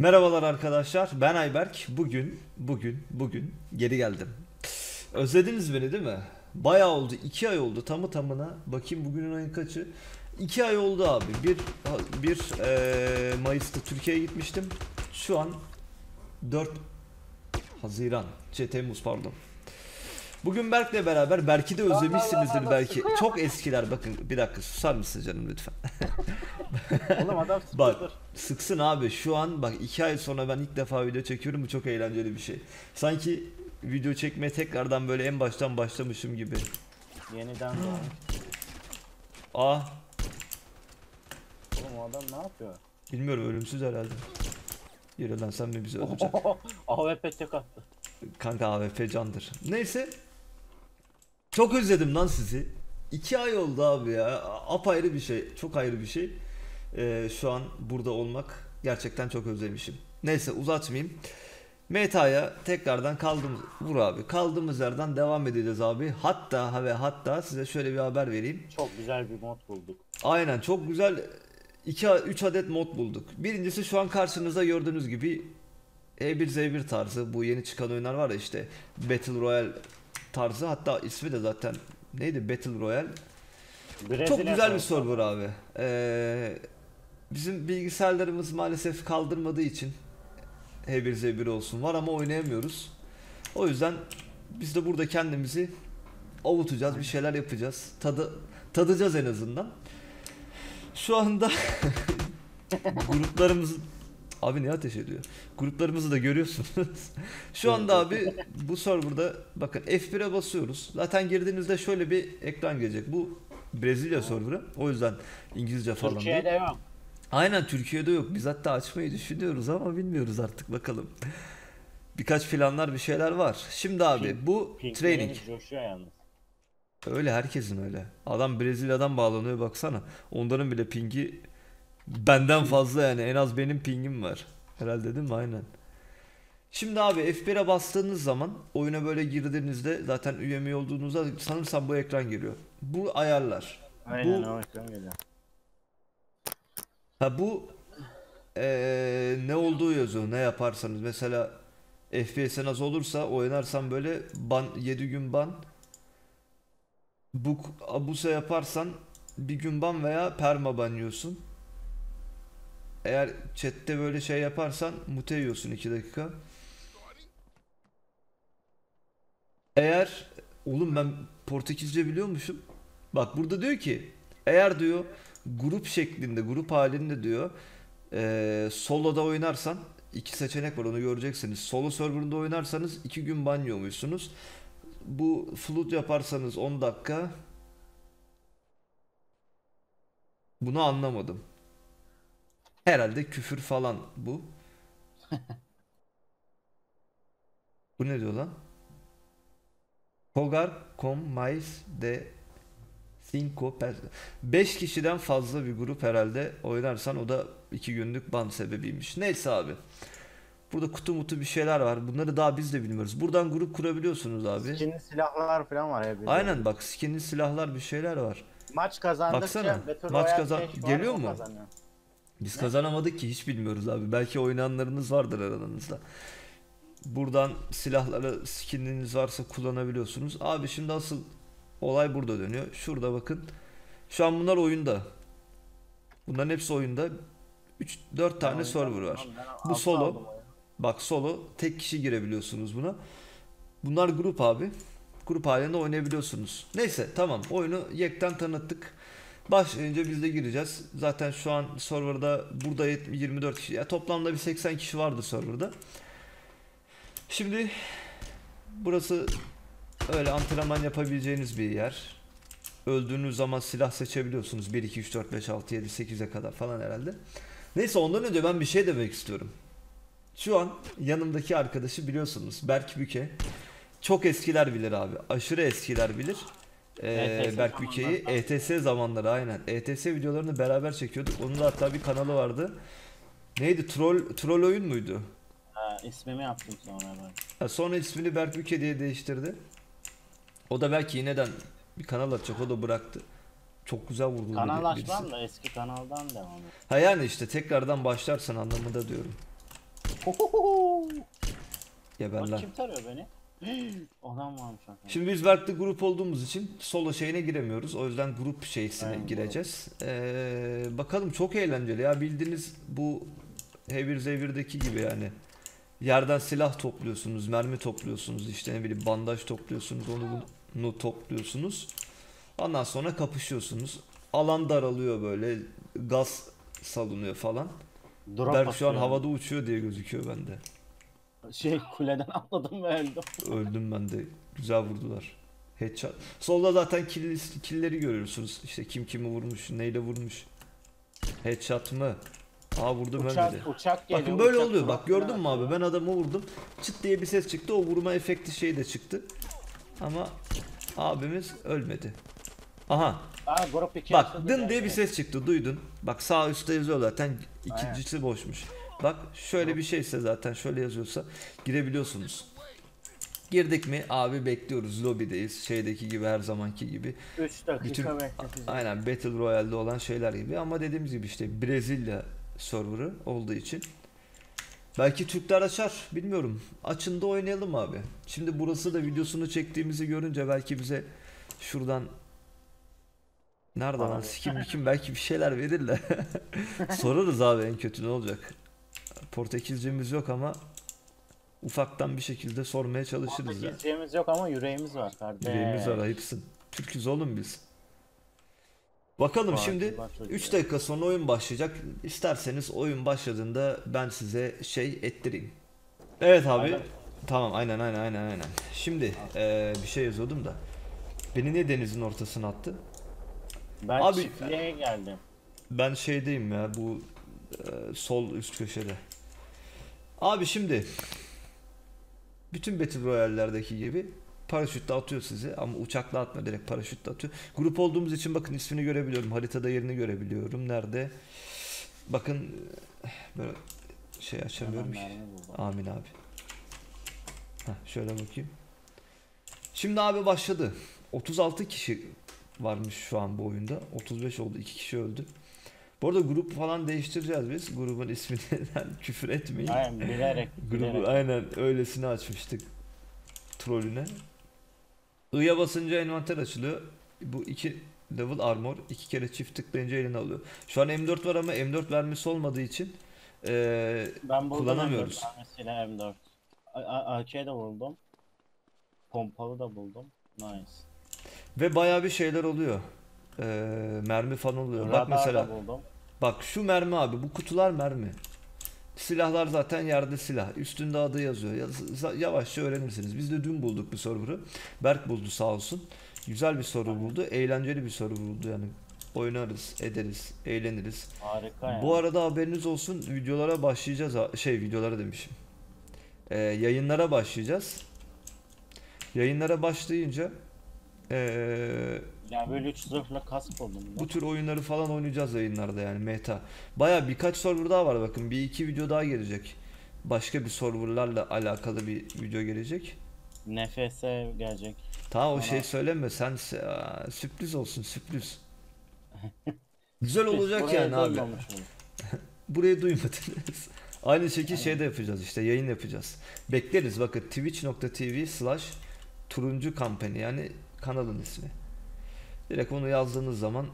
Merhabalar arkadaşlar. Ben Ayberk. Bugün, bugün, bugün geri geldim. Özlediniz beni değil mi? Bayağı oldu. 2 ay oldu tamı tamına. Bakayım bugünün ayın kaçı? 2 ay oldu abi. Bir, bir eee, Mayıs'ta Türkiye'ye gitmiştim. Şu an 4 Haziran. Şey, Temmuz pardon. Bugün Berk'le beraber Berk'i de özlemişsinizdir belki. Çok eskiler bakın. Bir dakika susar mısın canım lütfen? Oğlum adam Bak sıkılır. sıksın abi şu an bak iki ay sonra ben ilk defa video çekiyorum bu çok eğlenceli bir şey. Sanki video çekmeye tekrardan böyle en baştan başlamışım gibi. Yeniden doğmuş. Ah Oğlum o adam ne yapıyor? bilmiyorum ölümsüz herhalde. Yürü lan sen mi bizi öldüreceksin? AWP tek attı. Kanka AWP candır. Neyse. Çok özledim lan sizi. İki ay oldu abi ya. Apayrı bir şey. Çok ayrı bir şey. Ee, şu an burada olmak gerçekten çok özlemişim. Neyse uzatmayayım. Meta'ya tekrardan kaldığımız vur abi. Kaldığımız yerden devam edeceğiz abi. Hatta ve hatta size şöyle bir haber vereyim. Çok güzel bir mod bulduk. Aynen çok güzel 2 3 adet mod bulduk. Birincisi şu an karşınızda gördüğünüz gibi E1Z1 tarzı bu yeni çıkan oyunlar var ya işte Battle Royale tarzı hatta ismi de zaten neydi Battle Royale. Brezilya Çok güzel bir server abi. Ee, bizim bilgisayarlarımız maalesef kaldırmadığı için H1Z1 olsun var ama oynayamıyoruz. O yüzden biz de burada kendimizi avutacağız, bir şeyler yapacağız. Tadı tadacağız en azından. Şu anda gruplarımız Abi niye ateş ediyor? Gruplarımızı da görüyorsunuz. Şu anda abi bu serverda bakın F1'e basıyoruz. Zaten girdiğinizde şöyle bir ekran gelecek. Bu Brezilya serverı. O yüzden İngilizce falan değil. Türkiye'de yok. Aynen Türkiye'de yok. Biz hatta açmayı düşünüyoruz ama bilmiyoruz artık bakalım. Birkaç planlar bir şeyler var. Şimdi abi bu training. Coşuyor yalnız. Öyle herkesin öyle. Adam Brezilya'dan bağlanıyor baksana. Onların bile pingi benden fazla yani. En az benim pingim var. Herhalde değil mi? Aynen. Şimdi abi F1'e bastığınız zaman oyuna böyle girdiğinizde zaten üyemi olduğunuzda sanırsam bu ekran geliyor. Bu ayarlar. Aynen Bu- o ekran geliyor. Ha bu eee, ne olduğu yazıyor. Ne yaparsanız mesela FPS'in az olursa oynarsan böyle ban 7 gün ban. Bu abusa yaparsan bir gün ban veya perma ban yiyorsun. Eğer chatte böyle şey yaparsan mute yiyorsun 2 dakika. Eğer oğlum ben Portekizce biliyormuşum. Bak burada diyor ki eğer diyor grup şeklinde grup halinde diyor eee soloda oynarsan iki seçenek var onu göreceksiniz. Solo serverında oynarsanız iki gün ban yiyormuşsunuz. Bu flood yaparsanız 10 dakika. Bunu anlamadım. Herhalde küfür falan bu. Bu ne diyor lan? Hogar com mais de cinco per 5 kişiden fazla bir grup herhalde oynarsan o da 2 günlük ban sebebiymiş. Neyse abi. Burada kutu mutu bir şeyler var. Bunları daha biz de bilmiyoruz. Buradan grup kurabiliyorsunuz abi. Skinli silahlar falan var ya. Aynen bak skinli silahlar bir şeyler var. Maç kazandıkça Baksana, Battle maç Royale kazan- var, geliyor o mu? kazanıyor. Biz kazanamadık ki hiç bilmiyoruz abi. Belki oynayanlarınız vardır aranızda. Buradan silahları skininiz varsa kullanabiliyorsunuz. Abi şimdi asıl olay burada dönüyor. Şurada bakın. Şu an bunlar oyunda. Bunların hepsi oyunda. 3 4 tane server var. Bu solo. Bak solo tek kişi girebiliyorsunuz buna. Bunlar grup abi. Grup halinde oynayabiliyorsunuz. Neyse tamam oyunu yekten tanıttık. Başlayınca biz de gireceğiz. Zaten şu an serverda burada yet- 24 kişi. Ya toplamda bir 80 kişi vardı serverda. Şimdi burası öyle antrenman yapabileceğiniz bir yer. Öldüğünüz zaman silah seçebiliyorsunuz. 1 2 3 4 5 6 7 8'e kadar falan herhalde. Neyse ondan önce ben bir şey demek istiyorum. Şu an yanımdaki arkadaşı biliyorsunuz Berk Büke. Çok eskiler bilir abi. Aşırı eskiler bilir. Ee, ETS Berk Büke'yi ETS zamanları aynen. ETS videolarını beraber çekiyorduk. Onun da hatta bir kanalı vardı. Neydi? Troll troll oyun muydu? Ha, ismimi yaptım sonra ben. Ha, sonra ismini Berk Büke diye değiştirdi. O da belki yineden bir kanal açacak. O da bıraktı. Çok güzel vurdu. Kanal açmam da eski kanaldan devam et. Ha yani işte tekrardan başlarsın anlamında diyorum. Hohoho! Geberler. Bak kim tarıyor beni? Adam varmış hakikaten. Şimdi biz Verk'te grup olduğumuz için solo şeyine giremiyoruz. O yüzden grup şeysine Aynen, gireceğiz. Ee, bakalım çok eğlenceli ya. Bildiğiniz bu H1Z1'deki gibi yani. Yerden silah topluyorsunuz, mermi topluyorsunuz, işte ne bileyim bandaj topluyorsunuz, onu bunu topluyorsunuz. Ondan sonra kapışıyorsunuz. Alan daralıyor böyle, gaz salınıyor falan. Drop Berk şu an havada uçuyor diye gözüküyor bende. Şey kuleden atladım ve öldüm. Öldüm ben de. Güzel vurdular. Headshot. Solda zaten kill, killleri görüyorsunuz. İşte kim kimi vurmuş, neyle vurmuş. Headshot mı? Aa vurdum ölmedi. Uçak, uçak geliyor. Bakın böyle uçak oluyor. Bak gördün mü abi? Ben adamı vurdum. Çıt diye bir ses çıktı. O vurma efekti şey de çıktı. Ama abimiz ölmedi. Aha. Aa grup 2 Bak dın diye bir ses çıktı. Duydun. Bak sağ üstte yazıyor zaten. Aynen. İkincisi boşmuş. Bak şöyle bir şeyse zaten şöyle yazıyorsa girebiliyorsunuz. Girdik mi? Abi bekliyoruz lobideyiz. Şeydeki gibi her zamanki gibi. 3 dakika Bütün- aynen Battle Royale'de olan şeyler gibi. Ama dediğimiz gibi işte Brezilya serverı olduğu için. Belki Türkler açar bilmiyorum. Açın da oynayalım abi. Şimdi burası da videosunu çektiğimizi görünce belki bize şuradan nerede lan? Sikim kim belki bir şeyler verirler. Sorarız abi en kötü ne olacak Portekizcemiz yok ama ufaktan bir şekilde sormaya çalışırız. Gideceğimiz yok ama yüreğimiz var kardeşim. Yüreğimiz var ayıpsın. Türküz oğlum biz. Bakalım Var, şimdi var çocuğu. 3 dakika sonra oyun başlayacak. İsterseniz oyun başladığında ben size şey ettireyim. Evet abi. Aynen. Tamam aynen aynen aynen aynen. Şimdi eee, bir şey yazıyordum da. Beni niye denizin ortasına attı? Ben Abi- çiftliğe geldim. Ben şeydeyim ya bu sol üst köşede. Abi şimdi bütün Battle Royale'lerdeki gibi paraşütle atıyor sizi ama uçakla atmıyor direkt paraşütle atıyor. Grup olduğumuz için bakın ismini görebiliyorum. Haritada yerini görebiliyorum. Nerede? Bakın böyle şey açamıyorum ki. Amin abi. Heh, şöyle bakayım. Şimdi abi başladı. 36 kişi varmış şu an bu oyunda. 35 oldu. 2 kişi öldü. Bu arada grup falan değiştireceğiz biz. Grubun isminden küfür etmeyin. Aynen bilerek. bilerek. Grubu aynen öylesine açmıştık. Trollüne. I'ya basınca envanter açılıyor. Bu iki level armor. iki kere çift tıklayınca eline alıyor. Şu an M4 var ama M4 vermesi olmadığı için eee Ben buldum kullanamıyoruz. M4 tanesiyle M4. A- A- AK de buldum. Pompalı da buldum. Nice. Ve bayağı bir şeyler oluyor. Ee, mermi falan oluyor. Bak mesela buldum. bak şu mermi abi bu kutular mermi. Silahlar zaten yerde silah. Üstünde adı yazıyor. Yavaşça öğrenirsiniz. Biz de dün bulduk bir server'ı. Berk buldu sağ olsun. Güzel bir server buldu. Eğlenceli bir server buldu yani. Oynarız, ederiz, eğleniriz. Harika ya. Bu arada haberiniz olsun videolara başlayacağız. Şey videolara demişim. Ee, yayınlara başlayacağız. Yayınlara başlayınca ee, Yani böyle 3 zırhla kask ben. bu tür oyunları falan oynayacağız yayınlarda yani meta. Baya birkaç server daha var bakın. Bir iki video daha gelecek. Başka bir serverlarla alakalı bir video gelecek. NFS gelecek. Tamam o şey söyleme sen se- aa, sürpriz olsun sürpriz. Güzel olacak Buraya yani abi. oldum. Burayı duymadınız. Aynı şekilde şey de yapacağız işte yayın yapacağız. Bekleriz bakın twitch.tv slash turuncu kampanya yani kanalın ismi. Direkt onu yazdığınız zaman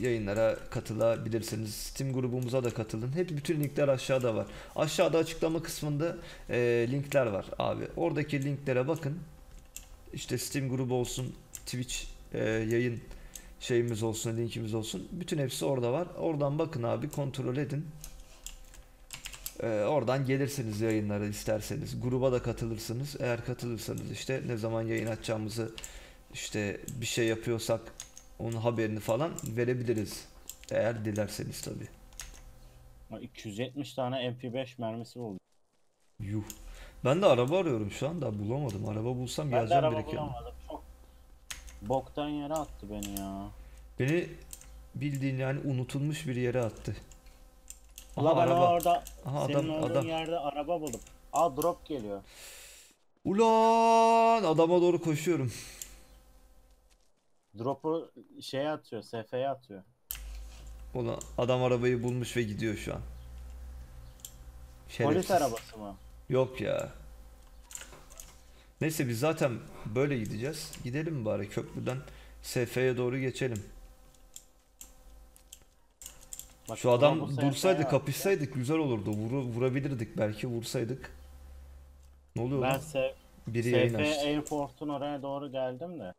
yayınlara katılabilirsiniz. Steam grubumuza da katılın. Hep bütün linkler aşağıda var. Aşağıda açıklama kısmında e, linkler var abi. Oradaki linklere bakın. İşte Steam grubu olsun, Twitch e, yayın şeyimiz olsun, linkimiz olsun. Bütün hepsi orada var. Oradan bakın abi, kontrol edin. Ee, oradan gelirsiniz yayınlara isterseniz. Gruba da katılırsınız. Eğer katılırsanız işte ne zaman yayın açacağımızı işte bir şey yapıyorsak onun haberini falan verebiliriz. Eğer dilerseniz tabi. Ha, 270 tane MP5 mermisi buldum. Yuh. Ben de araba arıyorum şu anda bulamadım. Araba bulsam Ben geleceğim araba bir iki yana. bulamadım. Çok boktan yere attı beni ya. Beni bildiğin yani unutulmuş bir yere attı. Aha Ulan ben araba. orada Aha senin adam olduğun adam. yerde araba buldum. Aa drop geliyor. Ulan adama doğru koşuyorum. Drop'u şeye atıyor, SF'ye atıyor. Ulan adam arabayı bulmuş ve gidiyor şu an. Şerefsiz. Polis arabası mı? Yok ya. Neyse biz zaten böyle gideceğiz. Gidelim bari köprüden SF'ye doğru geçelim. Bak, Şu adam dursaydı kapışsaydık güzel olurdu. Vuru, vurabilirdik belki vursaydık. Ne oluyor Ben lan? Biri SF. Airport'un oraya doğru geldim de.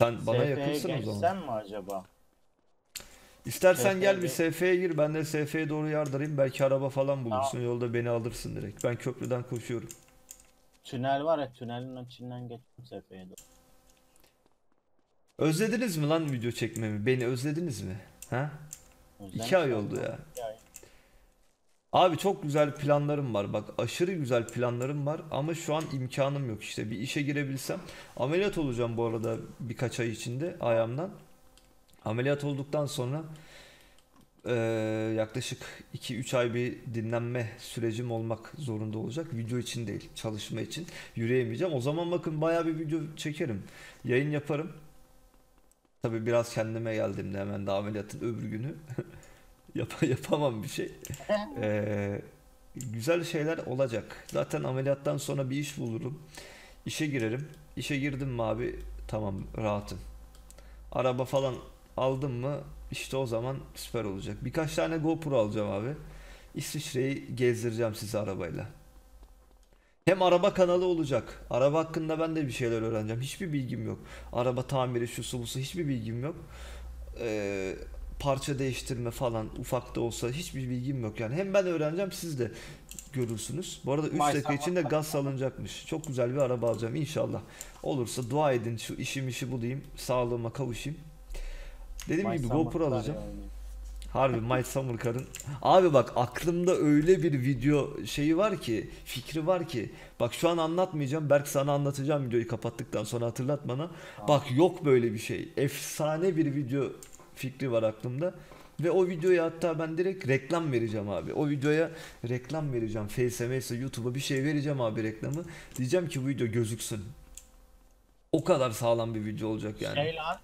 Sen bana SF'ye yakınsın o zaman. geçsem mi acaba? İstersen SF'ye gel bir geç. SF'ye gir ben de SF'ye doğru yardırayım. Belki araba falan bulursun. Yolda beni alırsın direkt. Ben köprüden koşuyorum. Tünel var ya tünelin içinden geçtim SF'ye doğru. Özlediniz mi lan video çekmemi? Beni özlediniz mi? Ha? İki ay oldu ya. Ay. Abi çok güzel planlarım var. Bak aşırı güzel planlarım var ama şu an imkanım yok işte. Bir işe girebilsem. Ameliyat olacağım bu arada birkaç ay içinde ayağımdan. Ameliyat olduktan sonra eee, yaklaşık 2-3 ay bir dinlenme sürecim olmak zorunda olacak. Video için değil, çalışma için. Yürüyemeyeceğim. O zaman bakın bayağı bir video çekerim. Yayın yaparım. Tabii biraz kendime geldiğimde hemen de ameliyatın öbür günü yap yapamam bir şey. Ee, güzel şeyler olacak. Zaten ameliyattan sonra bir iş bulurum. İşe girerim. İşe girdim mi abi tamam rahatım. Araba falan aldım mı işte o zaman süper olacak. Birkaç tane GoPro alacağım abi. İsviçre'yi gezdireceğim size arabayla. Hem araba kanalı olacak. Araba hakkında ben de bir şeyler öğreneceğim. Hiçbir bilgim yok. Araba tamiri şu su hiçbir bilgim yok. Ee, parça değiştirme falan ufak da olsa hiçbir bilgim yok yani. Hem ben öğreneceğim siz de görürsünüz. Bu arada 3 Vay dakika içinde gaz salınacakmış. Çok güzel bir araba alacağım inşallah. Olursa dua edin şu işim işi bulayım. Sağlığıma kavuşayım. Dediğim My gibi GoPro alacağım. yani. Harbi My Summer Car'ın. Abi bak aklımda öyle bir video şeyi var ki, fikri var ki. Bak şu an anlatmayacağım. Berk sana anlatacağım videoyu kapattıktan sonra hatırlat bana. Bak yok böyle bir şey. Efsane bir video fikri var aklımda. Ve o videoya hatta ben direkt reklam vereceğim abi. O videoya reklam vereceğim. Face'e, YouTube'a bir şey vereceğim abi reklamı. Diyeceğim ki bu video gözüksün. O kadar sağlam bir video olacak yani. Şey lan.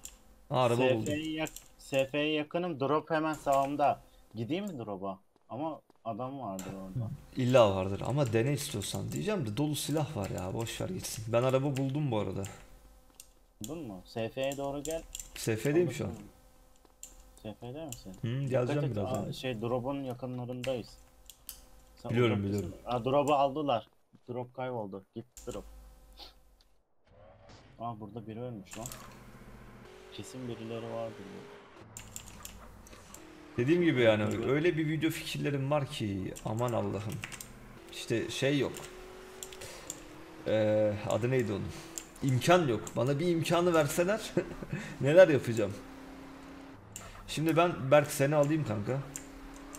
Araba buldum. Yak SF'ye yakınım. Drop hemen sağımda. Gideyim mi drop'a? Ama adam vardır orada. İlla vardır ama dene istiyorsan diyeceğim de dolu silah var ya boş ver gitsin. Ben araba buldum bu arada. Buldun mu? SF'ye doğru gel. SF'deyim şu an. SF'de misin? Hı, Dikkat geleceğim et, birazdan. aa, Şey drop'un yakınlarındayız. Sen Biliyorum, uzaktasın. biliyorum. Aa, drop'u aldılar. Drop kayboldu. Gitti drop. Aa burada biri ölmüş lan. Kesin birileri vardır. Dediğim gibi yani öyle bir video fikirlerim var ki aman Allah'ım. İşte şey yok. Ee, adı neydi onun? İmkan yok. Bana bir imkanı verseler neler yapacağım. Şimdi ben Berk seni alayım kanka.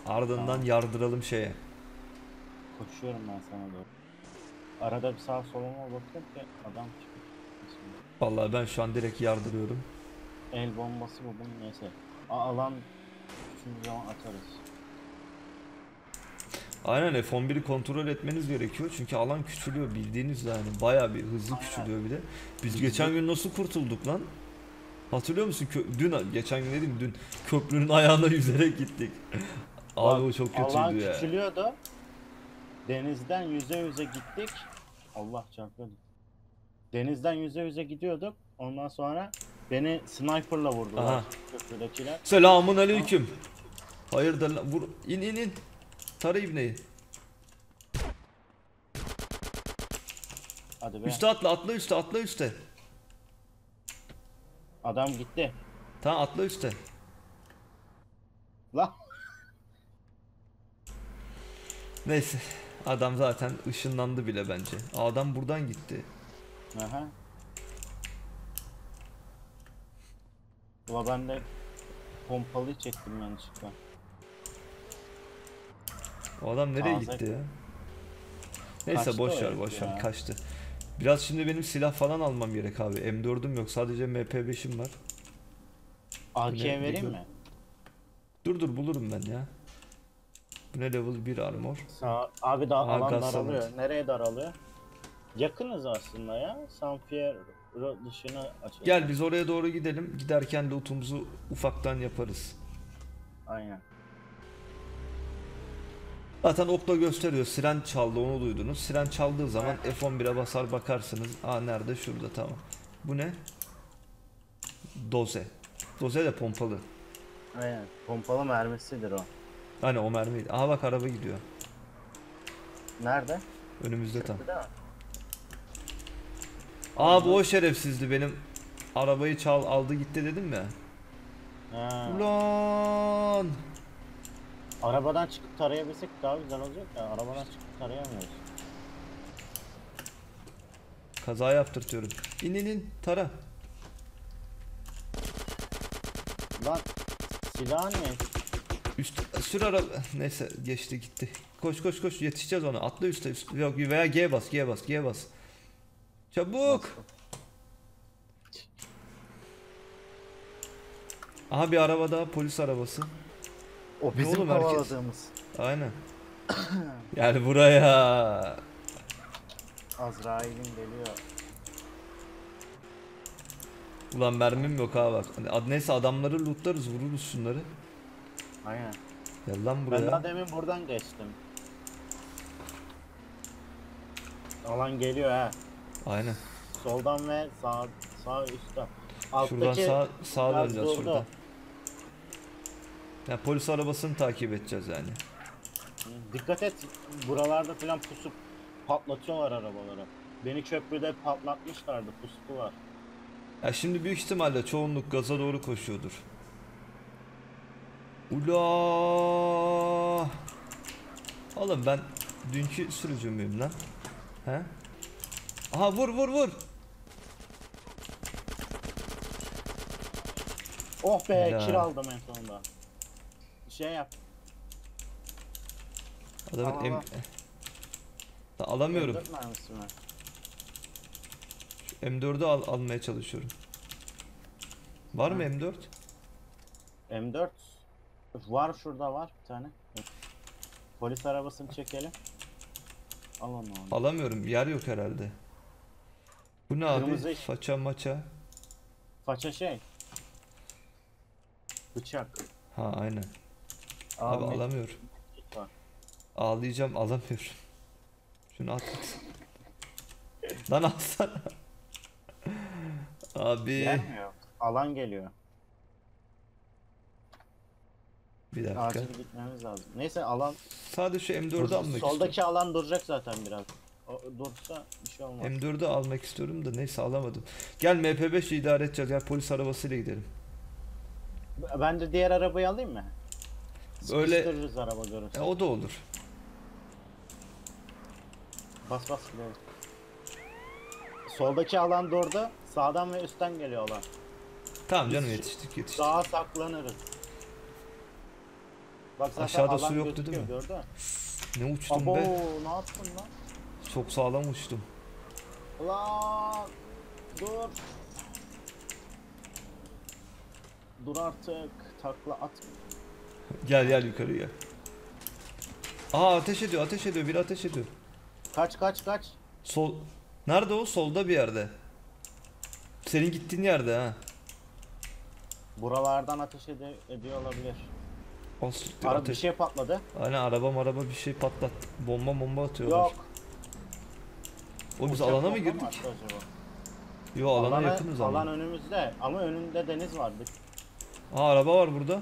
Ardından Tamam. yardıralım şeye. Koşuyorum ben sana doğru. Arada bir sağ soluma bakıyorum ki adam çıkıyor. Vallahi ben şu an direkt yardırıyorum. El bombası buldum neyse. A alan küçüldüğü zaman atarız. Aynen F11'i kontrol etmeniz gerekiyor çünkü alan küçülüyor bildiğiniz yani bayağı bir hızlı Aynen. küçülüyor bir de. Biz geçen gün nasıl kurtulduk lan? Hatırlıyor musun? Dün geçen gün dedim dün köprünün ayağına yüzerek gittik. Abi o çok kötüydü ya. küçülüyordu. Denizden yüze yüze gittik. Allah çarpıyordu. Denizden yüze yüze gidiyorduk. Ondan sonra beni sniperla vurdular. Aha. Köprüdekiler. Selamun aleyküm. Hayırdır lan vur in in in. Tara ibneyi. Hadi be. Üste atla atla üste atla üste. Adam gitti. Tamam atla üste. La. Neyse. Adam zaten ışınlandı bile bence. Adam buradan gitti. Aha. Ula ben de pompalıyı çektim yanlışlıkla. O adam nereye Ağza- gitti ya? Neyse boş ver boş ver kaçtı. Biraz şimdi benim silah falan almam gerek abi. M4'üm yok sadece MP5'im var. AK ne? vereyim mi? Dur dur bulurum ben ya. Bu ne level 1 armor. Sağ, abi daha Aa, alan daralıyor. salındı. Nereye daralıyor? Yakınız aslında ya. San Fierro dışına açalım. Gel biz oraya doğru gidelim. Giderken lootumuzu ufaktan yaparız. Aynen. Zaten okla gösteriyor. Siren çaldı onu duydunuz. Siren çaldığı zaman F11'e basar bakarsınız. Aa nerede? Şurada tamam. Bu ne? Doze. Doze de pompalı. Aynen. Pompalı mermisidir o. Hani o mermi. Aha bak araba gidiyor. Nerede? Önümüzde tam. Mi? Aa bu o şerefsizdi benim arabayı çal aldı gitti dedim mi? Ha. Ulan. Arabadan çıkıp tarayabilsek daha güzel olacak ya. Arabadan çıkıp tarayamıyoruz. Kaza yaptırtıyorum. İn in in tara. Lan silah ne? Üst sür araba. Neyse geçti gitti. Koş koş koş yetişeceğiz ona. Atla üstte üst. Yok veya G bas G bas G bas. Çabuk. Aha bir araba daha polis arabası. O bizim oğlum kovaladığımız. Aynen. Gel buraya. Azrail'in geliyor. Ulan mermim yok ha bak. Hani ad- Neyse adamları lootlarız vururuz şunları. Aynen. Gel lan Ben buraya. daha demin buradan geçtim. Alan geliyor ha. Aynen. Soldan ve sağ sağ üstten. Şuradan Alttaki sağ sağa biraz döneceğiz şuradan. Ya polis arabasını takip edeceğiz yani. Dikkat et buralarda falan pusup patlatıyorlar arabaları. Beni köprüde patlatmışlardı pusular. Ya şimdi büyük ihtimalle çoğunluk gaza doğru koşuyordur. Ula! Oğlum ben dünkü sürücü müyüm lan? He? Aha vur vur vur. Oh be Helal. kir aldım en sonunda. Şey yap. Adamın al, em-. Da alamıyorum. M4 mermisi mi? M4'ü al almaya çalışıyorum. Var mı Ha. M4? M4 var şurada var bir tane. Polis arabasını çekelim. Al onu onu. Alamıyorum. Yer yok herhalde. Bu ne abi? Kırmızı iş. Faça maça. Faça şey. Bıçak. Ha aynen. Abi med- alamıyorum. var. Ağlayacağım alamıyorum. Şunu at. Lan alsana. Abi Gelmiyor. Alan geliyor. bir dakika. Acil gitmemiz lazım. Neyse alan Sadece şu M4'ü almak soldaki istiyorum. alan duracak zaten biraz. O, dursa bir şey olmaz. M4'ü almak istiyorum da neyse alamadım. Gel MP5 idare edeceğiz. Gel polis arabasıyla gidelim. Ben de diğer arabayı alayım mı? Öyle- Sıkıştırırız araba görürse. E, o da olur. Bas bas gidelim. Soldaki alan durdu. Sağdan ve üstten geliyorlar. Tamam canım yetiştik yetiştik. Sağa saklanırız. Bak zaten Aşağıda alan su yoktu değil gözüküyor, mi? Gördün mü? Ne uçtum Abo be. ne yaptın lan? Çok sağlam uçtum. Lan dur. Dur artık. Takla at. Gel gel yukarı gel. Aa ateş ediyor ateş ediyor biri ateş ediyor. Kaç kaç kaç. Sol. Nerede o? Solda bir yerde. Senin gittiğin yerde ha. Buralardan ateş ede- ediyor olabilir. Siktir, Ara bir ateş. şey patladı. Aynen araba araba bir şey patlat. Bomba bomba atıyorlar. Yok. O biz Uçak alana mı bomba girdik? attı acaba? Yo alana Alana- yakınız ama. Alan önümüzde ama önünde deniz vardı. Aa araba var burada.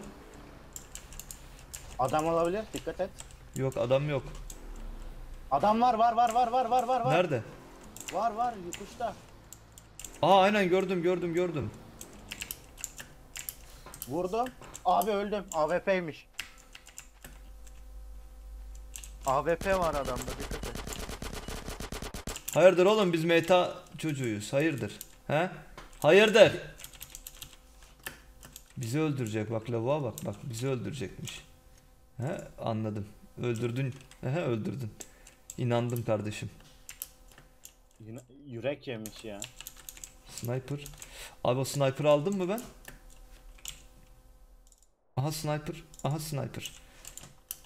Adam olabilir. Dikkat et. Yok adam yok. Adam var var var var var var var var. Nerede? Var var yokuşta. Aa aynen gördüm gördüm gördüm. Vurdum. Abi öldüm. AWP'ymiş. AWP var adamda dikkat et. Hayırdır oğlum biz meta çocuğuyuz. Hayırdır. He? Hayırdır. Bizi öldürecek bak lavuğa bak bak bizi öldürecekmiş. He anladım. Öldürdün. He öldürdün. İnandım kardeşim. Yine yürek yemiş ya. Sniper. Abi o sniper aldım mı ben? Aha sniper. Aha sniper.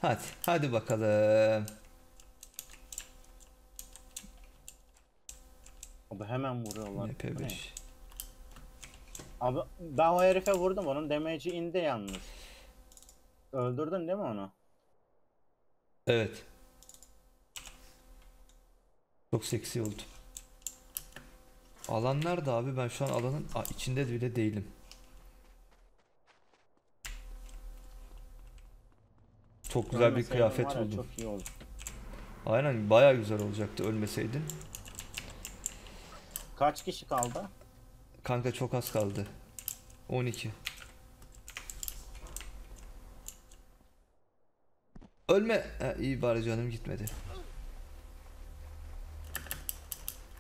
Hadi. Hadi bakalım. Abi hemen vuruyorlar. Bu ne? MP5. Abi ben o herife vurdum onun damage'i indi yalnız. Öldürdün değil mi onu? Evet. Çok seksi oldu. Alan nerede abi? Ben şu an alanın Aa, içinde bile değilim. Çok güzel bir kıyafet buldum. Çok iyi oldu. Aynen bayağı güzel olacaktı ölmeseydin. Kaç kişi kaldı? Kanka çok az kaldı. 12. Ölme. Ha, iyi bari canım gitmedi.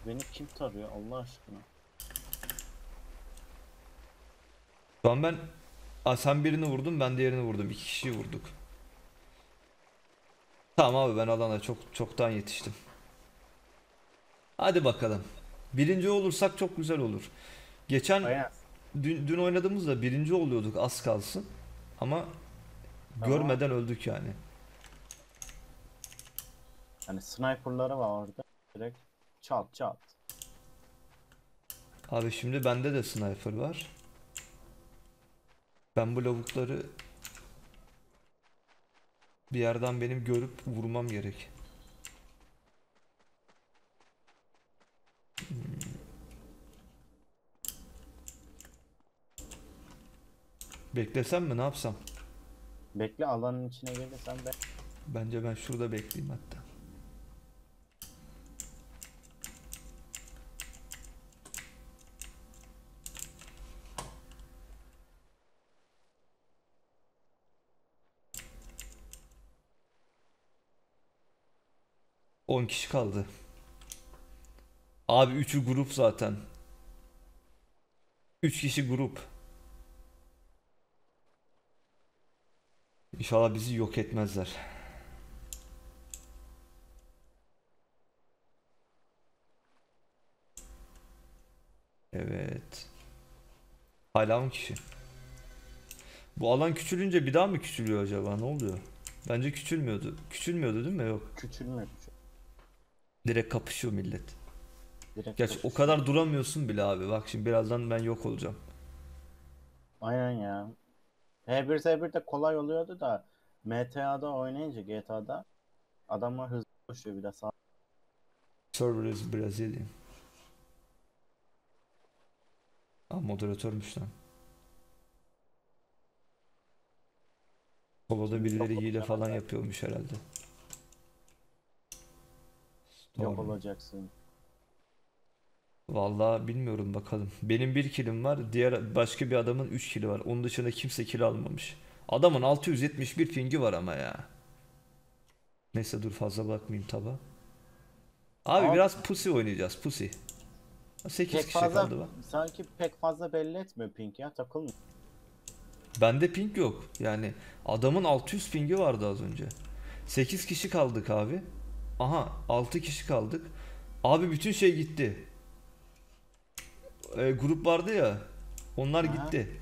Beni kim tarıyor Allah aşkına? Şu an ben Aa, sen birini vurdun ben diğerini vurdum. İki kişiyi vurduk. Tamam abi ben alana çok çoktan yetiştim. Hadi bakalım. Birinci olursak çok güzel olur. Geçen Aynen. dün, dün oynadığımızda birinci oluyorduk az kalsın. Ama Tamam. görmeden öldük yani. Hani sniperları var orada. Direkt çat çat. Abi şimdi bende de sniper var. Ben bu lavukları bir yerden benim görüp vurmam gerek. Hmm. Beklesem mi ne yapsam? Bekle alanın içine gelirsen de Bence ben şurada bekleyeyim hatta. On kişi kaldı. Abi üçü grup zaten. Üç kişi grup. İnşallah bizi yok etmezler. Evet. Hala 10 kişi. Bu alan küçülünce bir daha mı küçülüyor acaba? Ne oluyor? Bence küçülmüyordu. Küçülmüyordu değil mi? Yok. küçülmüyor küçül. Direkt kapışıyor millet. Direkt Gerçi o kapışıyor. kadar duramıyorsun bile abi. Bak şimdi birazdan ben yok olacağım. Aynen ya. H1Z1 de kolay oluyordu da MTA'da oynayınca GTA'da adamlar hızlı koşuyor bir de sağ. Server is Brazilian. Aa moderatörmüş lan. Solo'da birileri hile falan yapıyormuş herhalde. Yok Storm. olacaksın. Vallahi bilmiyorum bakalım. Benim bir kilim var. Diğer başka bir adamın 3 kili var. Onun dışında kimse kill almamış. Adamın 671 pingi var ama ya. Neyse dur fazla bakmayayım taba. Abi Abi- biraz pussy oynayacağız pussy. 8 Pek kişi fazla kaldı bak. sanki pek fazla belli etmiyor Pink ya takılmıyor. Bende ping yok. Yani adamın 600 pingi vardı az önce. 8 kişi kaldık abi. Aha 6 kişi kaldık. Abi bütün şey gitti. E, grup vardı ya. Onlar Aha. gitti.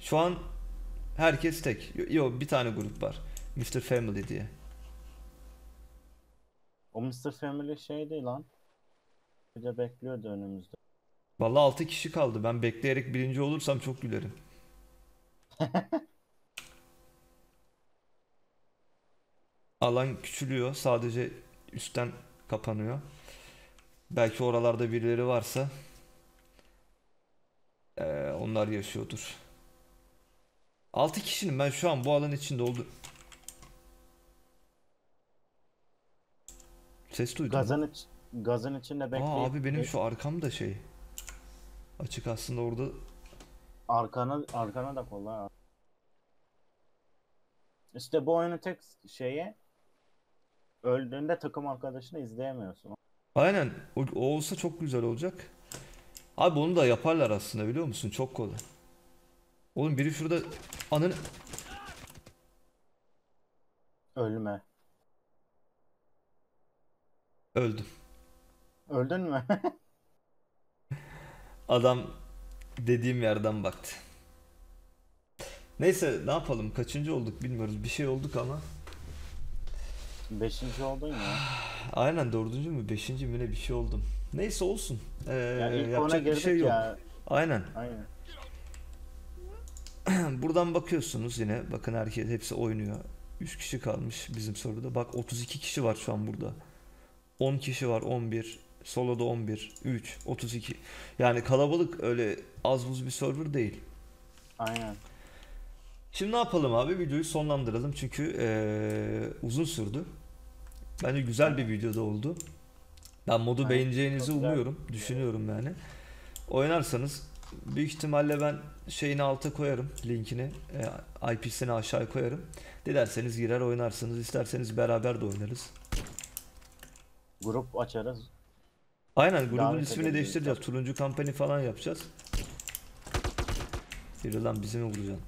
Şu an herkes tek. Yo- Yok bir tane grup var. Mr. Family diye. O Mr. Family şeydi lan. Bir de bekliyordu önümüzde. Vallahi 6 kişi kaldı. Ben bekleyerek birinci olursam çok gülerim. Alan küçülüyor. Sadece üstten kapanıyor. Belki oralarda birileri varsa eee, onlar yaşıyordur. 6 kişinin ben şu an bu alan içinde oldu. Ses duydum. Gazın, iç, gazın içinde bekleyip Aa abi benim şu arkam da şey. Açık aslında orada arkana arkana da kolay. İşte bu oyunun tek şeyi öldüğünde takım arkadaşını izleyemiyorsun. Aynen. O, o olsa çok güzel olacak. Abi onu da yaparlar aslında biliyor musun? Çok kolay. Oğlum biri şurada ananı... Ölme. Öldüm. Öldün mü? Adam dediğim yerden baktı. Neyse ne yapalım? Kaçıncı olduk bilmiyoruz. Bir şey olduk ama. Beşinci oldun ya. Aynen dördüncü mü? Beşinci mi ne bir şey oldum. Neyse olsun. Ee, Ya ilk yapacak bir şey yok. ya. Aynen. Aynen. Buradan bakıyorsunuz yine. Bakın herkes hepsi oynuyor. 3 kişi kalmış bizim soruda. Bak 32 kişi var şu an burada. 10 kişi var 11. Solo'da 11. 3. 32. Yani kalabalık öyle az buz bir server değil. Aynen. Şimdi ne yapalım abi? Videoyu sonlandıralım çünkü eee, uzun sürdü. Bence güzel bir videoda oldu. Ben modu Evet, beğeneceğinizi umuyorum, düşünüyorum yani. Oynarsanız büyük ihtimalle ben şeyini alta koyarım linkini, e, IP'sini aşağıya koyarım. Dilerseniz girer oynarsınız, isterseniz beraber de oynarız. Grup açarız. Aynen grubun Davet ismini değiştireceğiz. tabii. Turuncu kampanya falan yapacağız. Yürü lan bizi mi vuracaksın?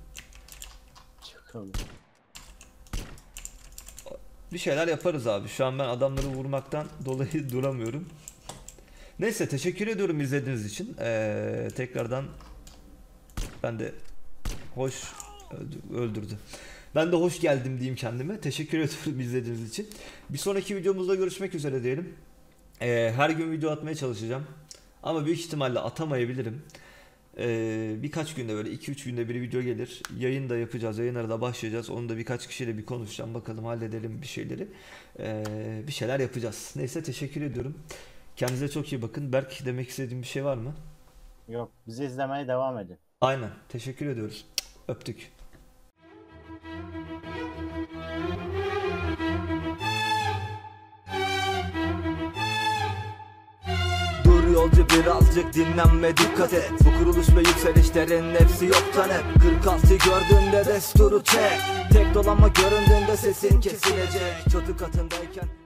Çıkalım. Bir şeyler yaparız abi. Şu an ben adamları vurmaktan dolayı duramıyorum. Neyse teşekkür ediyorum izlediğiniz için. Ee, tekrardan ben de hoş öldü- öldürdü. Ben de hoş geldim diyeyim kendime. Teşekkür ediyorum izlediğiniz için. Bir sonraki videomuzda görüşmek üzere diyelim. Ee, her gün video atmaya çalışacağım. Ama büyük ihtimalle atamayabilirim. Ee, birkaç günde böyle 2-3 günde bir video gelir. Yayın da yapacağız. Yayınlara da başlayacağız. Onu da birkaç kişiyle bir konuşacağım. Bakalım halledelim bir şeyleri. Ee, bir şeyler yapacağız. Neyse teşekkür ediyorum. Kendinize çok iyi bakın. Berk demek istediğin bir şey var mı? Yok bizi izlemeye devam edin. Aynen. Teşekkür ediyoruz. Öptük. Yolcu birazcık dinlenme dikkat et. Bu kuruluş ve yükselişlerin hepsi yoktan hep 46 gördüğünde desturu çek. Tek dolama göründüğünde sesin kesilecek. Çatı katındayken